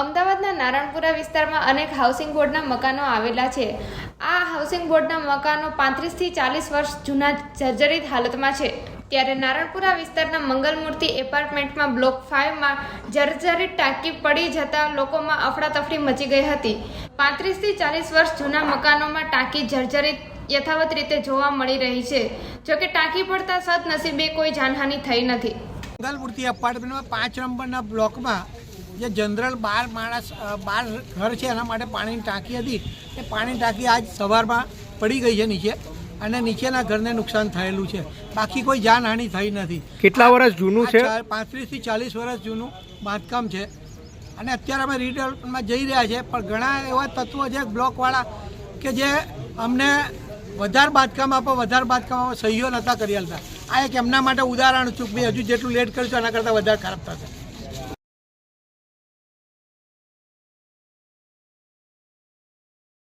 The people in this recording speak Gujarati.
અમદાવાદના નારણપુરા વિસ્તારમાં અનેક હાઉસિંગ બોર્ડના મકાનો આવેલા છે. આ હાઉસિંગ બોર્ડના મકાનો પાંત્રીસથી ચાલીસ વર્ષ જૂના જર્જરિત હાલતમાં છે. ત્યારે નારણપુરા વિસ્તારના મંગલમૂર્તિ એપાર્ટમેન્ટમાં બ્લોક ફાઇવમાં જર્જરિત ટાંકી પડી જતા લોકોમાં અફડાતફડી મચી ગઈ હતી. પાંત્રીસથી ચાલીસ વર્ષ જૂના મકાનોમાં ટાંકી જર્જરિત યથાવત રીતે જોવા મળી રહી છે. જોકે ટાંકી પડતા સદનસીબે કોઈ જાનહાનિ થઈ નથી. મંગલમૂર્તિ એપાર્ટમેન્ટમાં પાંચ નંબરના બ્લોકમાં જે જનરલ બાર માણસ બાર ઘર છે એના માટે પાણીની ટાંકી હતી. એ પાણીની ટાંકી આજ સવારમાં પડી ગઈ છે નીચે અને નીચેના ઘરને નુકસાન થયેલું છે. બાકી કોઈ જાનહાનિ થઈ નથી. કેટલા વર્ષ જૂનું છે? પાંત્રીસથી ચાલીસ વર્ષ જૂનું બાંધકામ છે. અને અત્યારે અમે રિડેવલપમેન્ટમાં જઈ રહ્યા છે પણ ઘણા એવા તત્વો છે બ્લોકવાળા કે જે અમને વધારે બાંધકામ આપો વધારે બાંધકામ આપો સહીઓ નહોતા કરી હતા આ એક એમના માટે ઉદાહરણ છું કે હજુ જેટલું લેટ કરશો એના કરતાં વધારે ખરાબ થશે.